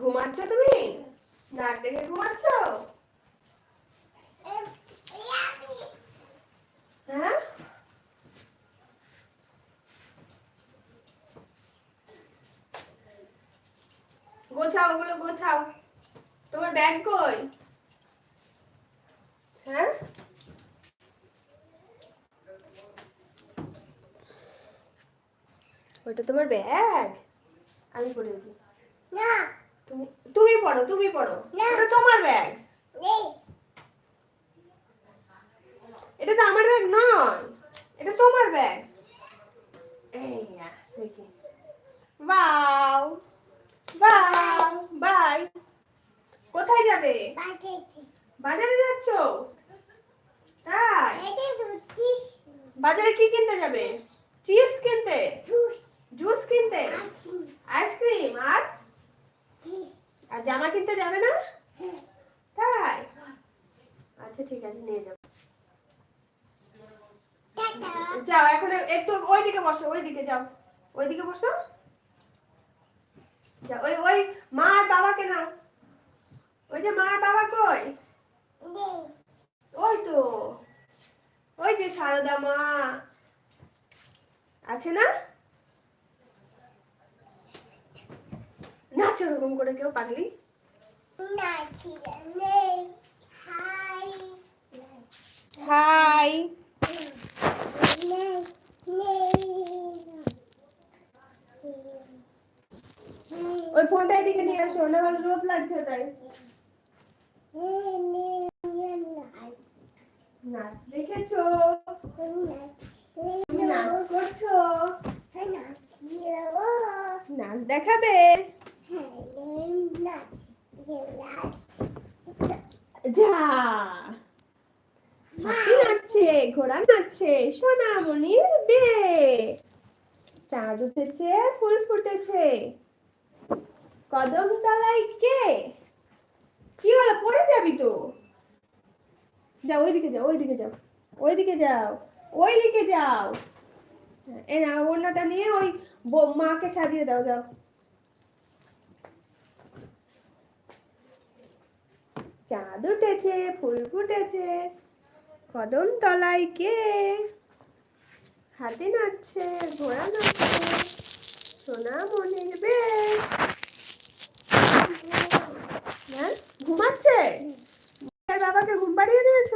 ঘুমাচ্ছ তুমি? নাক দেখে ঘুমাচ্ছ? হ্যাঁ? গোছাও, ওগুলো গোছাও। তোমার ব্যাগ কই? হ্যাঁ? ওইটা তোমার ব্যাগ? আমি পরে দিই তুমি পড়ো তুমি পড়ো। ওটা তোমার ব্যাগ এটা তো আমার ব্যাগ নয়। এটা তোমার ব্যাগ বাও বাও বাই কোথায় যাবে? বাজারে যাচ্ছ? তাই? বাজারে কি কিনতে যাবে? চিপস কিনতে? জুস জুস কিনতে? আইসক্রিম আর? আর জামা কিনতে যাবে না? তাই? আচ্ছা ঠিক আছে নিয়ে টাটা। যাও এখন একটু ওইদিকে বসো ওইদিকে যাও। ওইদিকে বসো। যাও ওই ওই মা আর বাবাকে নাও। ওই যে মা আর বাবা কই? ওই তো। ওই যে সারদা মা। আছে না? নাচ ওরকম করে কেউ পাগলি? না হাই। ওই ফোনটা এদিকে নিয়ে আসো না হলে রোদ লাগছে তাই। নাচ দেখেছ? তুমি নাচ করছ? নাচ দেখাবে। কদম তলায় কে? কি যাবি তো। ওইদিকে ওইদিকে যাও যাও যাও। এই না নিয়ে ওই মাকে সাজিয়ে দাও, যাও। চাঁদ উঠেছে ফুল ফুটেছে। কদম তলায় কে? হাতি নাচছে ঘোড়া নাচছে সোনা মনের বে হ্যাঁ ঘুমাচ্ছে? বাবাকে ঘুম পাড়িয়ে দিয়েছ?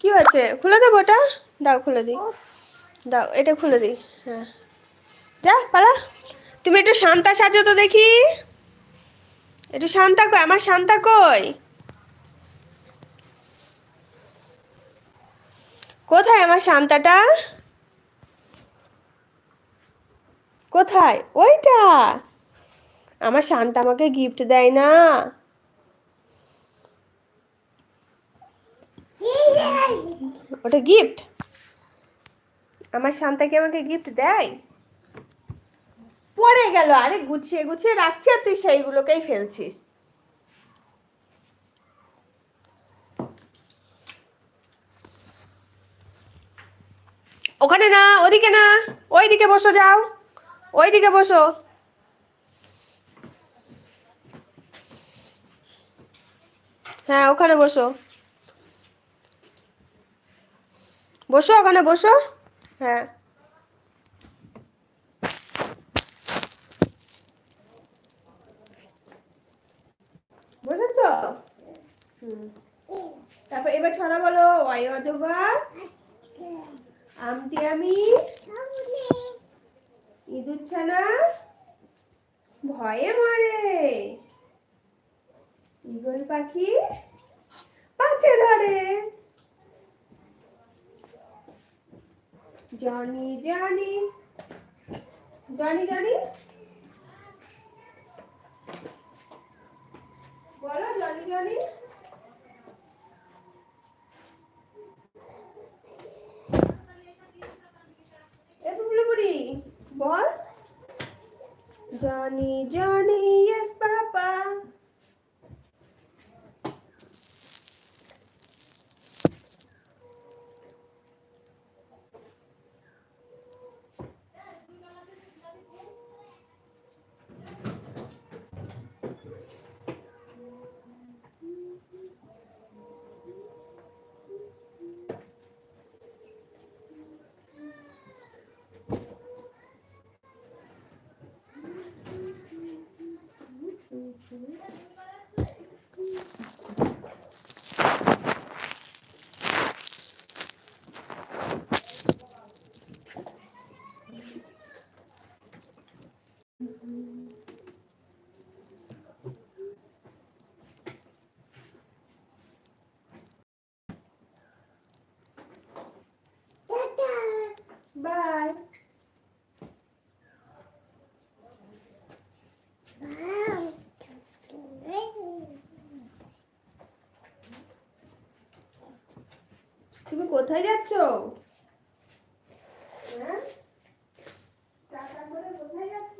কি হয়েছে? খুলে দেবো ওটা? দাও খুলে দিই। দাও এটা খুলে দিই। হ্যাঁ। যা পালা। তুমি একটু শান্তা সাজো তো দেখি। একটু শান্তা কই? আমার শান্তা কই? কোথায় আমার শান্তাটা? কোথায়? ওইটা। আমার শান্তা আমাকে গিফট দেয় না। ওটা গিফট আমার শান্তা কি আমাকে গিফট দেয়? পড়ে গেল। আরে গুছিয়ে গুছিয়ে রাখছি আর তুই সেইগুলোকেই ফেলছিস। ওখানে না, ওদিকে না, ওইদিকে বসো যাও। ওই দিকে বসো। হ্যাঁ ওখানে বসো। বসো, ওখানে বসো। হ্যাঁ। হুম। তারপর এবার ছড়া বলো ওয়াই অজগর আমটি আমি ইঁদুর ছানা ভয়ে মরে। ঈগল পাখি পাচ্ছে ধরে। জনি জনি জনি জনি বলো জনি জনি এ বুবলু বুড়ি বল Johnny Johnny yes papa tata bye bye তুমি কোথায় যাচ্ছ হ্যাঁ টাটা করে কোথায় যাচ্ছ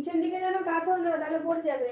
পিছন দিকে যেন কাঁথর না তাহলে পড়ে যাবে।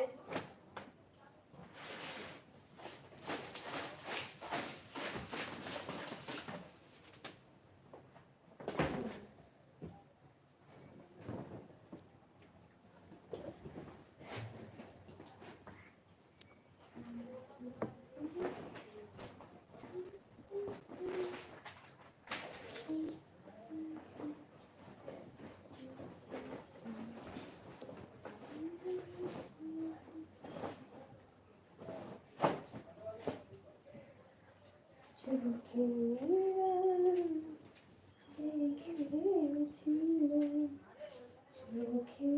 왜 지는데 왜 이렇게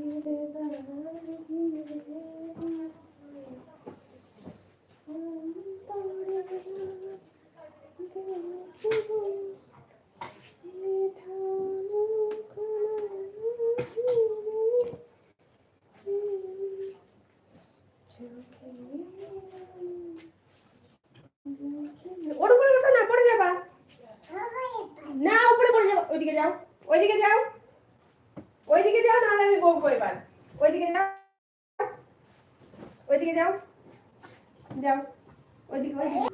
যাও ওইদিকে যাও ওইদিকে যাও নাহলে আমি বলব এবার ওইদিকে যাও ওইদিকে যাও যাও ওইদিকে ওইদিকে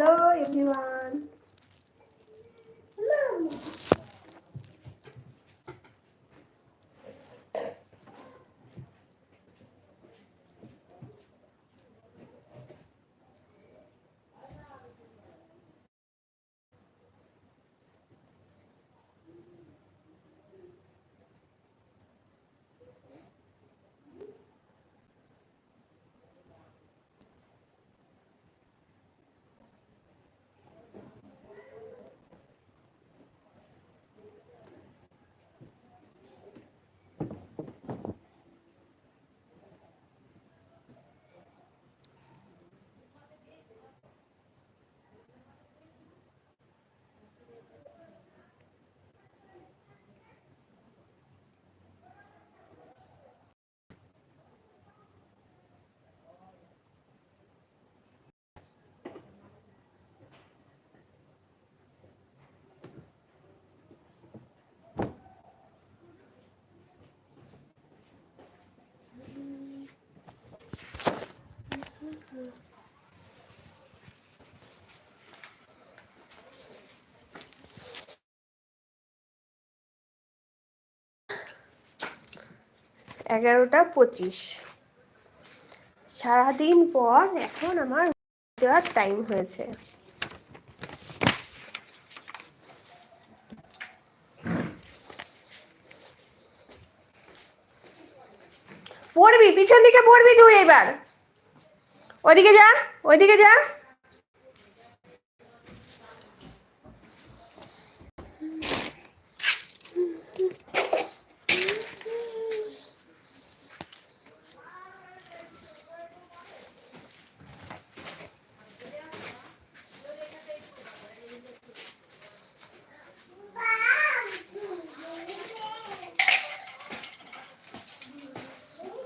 Hello, everyone. এগারোটা পঁচিশ। সারাদিন পর এখন আমার দেওয়ার টাইম হয়েছে। পড়বি, পিছন দিকে পড়বি তুই এবার। ওইদিকে যা ওইদিকে যা।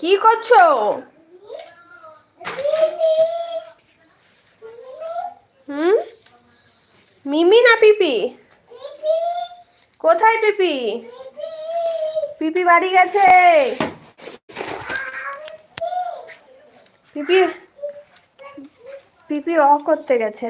কি করছ? হুম? মিমি না পিপি? কোথায় পিপি? পিপি বাড়ি গেছে। পিপি পিপি অ করতে গেছে।